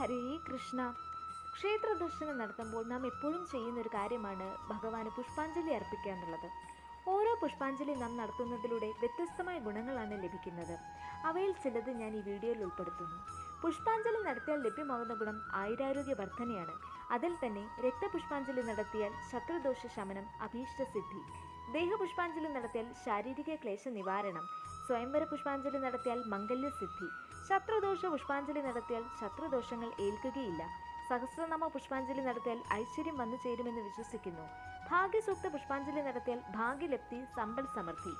ഹരേ കൃഷ്ണ. ക്ഷേത്ര ദർശനം നടത്തുമ്പോൾ നാം എപ്പോഴും ചെയ്യുന്ന ഒരു കാര്യമാണ് ഭഗവാന് പുഷ്പാഞ്ജലി അർപ്പിക്കുക എന്നുള്ളത് ഓരോ പുഷ്പാഞ്ജലി നാം നടത്തുന്നതിലൂടെ വ്യത്യസ്തമായ ഗുണങ്ങളാണ് ലഭിക്കുന്നത്. അവയിൽ ചിലത് ഞാൻ ഈ വീഡിയോയിൽ ഉൾപ്പെടുത്തുന്നു. പുഷ്പാഞ്ജലി നടത്തിയാൽ ലഭ്യമാകുന്ന ഗുണം ആയുരാരോഗ്യ വർധനയാണ് അതിൽ തന്നെ രക്തപുഷ്പാഞ്ജലി നടത്തിയാൽ ശത്രുദോഷ ശമനം അഭീഷ്ടസിദ്ധി. ദേഹപുഷ്പാഞ്ജലി നടത്തിയാൽ ശാരീരിക ക്ലേശ നിവാരണം സ്വയംവര പുഷ്പാഞ്ജലി നടത്തിയാൽ മംഗല്യസിദ്ധി. ശത്രുദോഷ പുഷ്പാഞ്ജലി നടത്തിയാൽ ശത്രുദോഷങ്ങൾ ഏൽക്കുകയില്ല. സഹസ്രനാമ പുഷ്പാഞ്ജലി നടത്തിയാൽ ഐശ്വര്യം വന്നു ചേരുമെന്ന് വിശ്വസിക്കുന്നു. ഭാഗ്യസൂക്ത പുഷ്പാഞ്ജലി നടത്തിയാൽ ഭാഗ്യലപ്തി സമ്പൽ സമൃദ്ധി.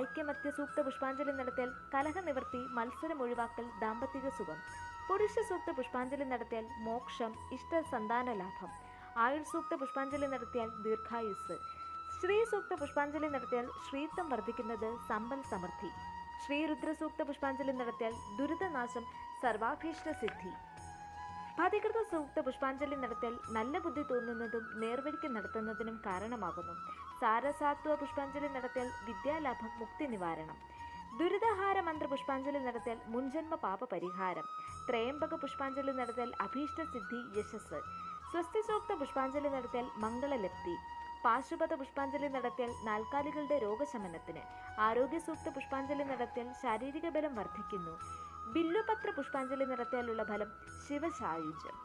ഐക്യമത്യ സൂക്ത പുഷ്പാഞ്ജലി നടത്തിയാൽ കലഹ നിവർത്തി മത്സരം ഒഴിവാക്കൽ ദാമ്പത്തിക സുഖം. പുരുഷ സൂക്ത പുഷ്പാഞ്ജലി നടത്തിയാൽ മോക്ഷം ഇഷ്ട സന്താന ലാഭം. ആയുർ സൂക്ത പുഷ്പാഞ്ജലി നടത്തിയാൽ ദീർഘായുസ് ശ്രീ സൂക്ത പുഷ്പാഞ്ജലി നടത്തിയാൽ ശ്രീത്വം വർദ്ധിക്കുന്നത് സമ്പൽ സമൃദ്ധി. ശ്രീരുദ്ര സൂക്ത പുഷ്പാഞ്ജലി നടത്തിയാൽ ദുരിതനാശം സർവാഭീഷ്ട സിദ്ധി. പതികൃത സൂക്ത പുഷ്പാഞ്ജലി നടത്തിയാൽ നല്ല ബുദ്ധി തോന്നുന്നതും നേർവഴിക്ക് നടത്തുന്നതിനും കാരണമാകുന്നു. സാരസാത്വ പുഷ്പാഞ്ജലി നടത്തിയാൽ വിദ്യാലാഭം മുക്തി നിവാരണം. ദുരിതഹാര മന്ത്ര പുഷ്പാഞ്ജലി നടത്തിയാൽ മുൻജന്മ പാപ പരിഹാരം. ത്രയംബക പുഷ്പാഞ്ജലി നടത്തിയാൽ അഭീഷ്ട സിദ്ധി യശസ്. സ്വസ്തി സൂക്ത പുഷ്പാഞ്ജലി നടത്തിയാൽ മംഗളലബ്ധി. പാശുപത പുഷ്പാഞ്ജലി നടത്തിയാൽ നാൽക്കാലികളുടെ രോഗശമനത്തിന് ആരോഗ്യ സൂക്ത പുഷ്പാഞ്ജലി നടത്തിയാൽ ശാരീരിക ബലം വർദ്ധിക്കുന്നു. ബില്ലുപത്ര പുഷ്പാഞ്ജലി നടത്തിയാലുള്ള ഫലം ശിവശായുജ്യം